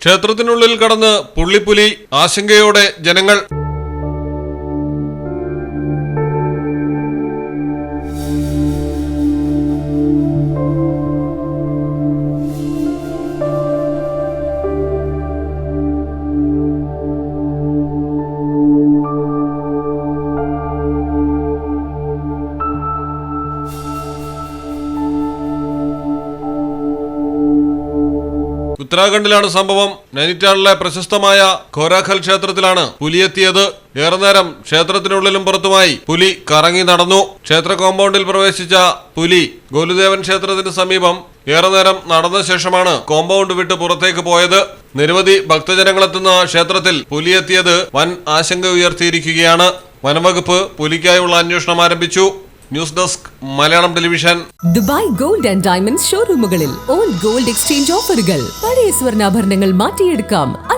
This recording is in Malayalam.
ക്ഷേത്രത്തിനുള്ളിൽ കടന്ന് പുള്ളിപ്പുലി ആശങ്കയോടെ ജനങ്ങൾ ഉത്തരാഖണ്ഡിലാണ് സംഭവം. നൈനിറ്റാളിലെ പ്രശസ്തമായ ഖോരാഖൽ ക്ഷേത്രത്തിലാണ് പുലിയെത്തിയത് ഏറെ നേരം ക്ഷേത്രത്തിനുള്ളിലും പുറത്തുമായി പുലി കറങ്ങി നടന്നു. ക്ഷേത്ര കോമ്പൗണ്ടിൽ പ്രവേശിച്ച പുലി ഗോലുദേവൻ ക്ഷേത്രത്തിന് സമീപം ഏറെ നേരം നടന്ന ശേഷമാണ് കോമ്പൗണ്ട് വിട്ട് പുറത്തേക്ക് പോയത്. നിരവധി ഭക്തജനങ്ങളെത്തുന്ന ക്ഷേത്രത്തിൽ പുലിയെത്തിയത് വൻ ആശങ്ക ഉയർത്തിയിരിക്കുകയാണ്. വനംവകുപ്പ് പുലിക്കായുള്ള അന്വേഷണം ആരംഭിച്ചു. News desk Malayalam television. Dubai gold and diamond ഷോറൂമുകളിൽ old gold exchange ഓഫറുകൾ. പഴയ സ്വർണാഭരണങ്ങൾ മാറ്റിയെടുക്കാം.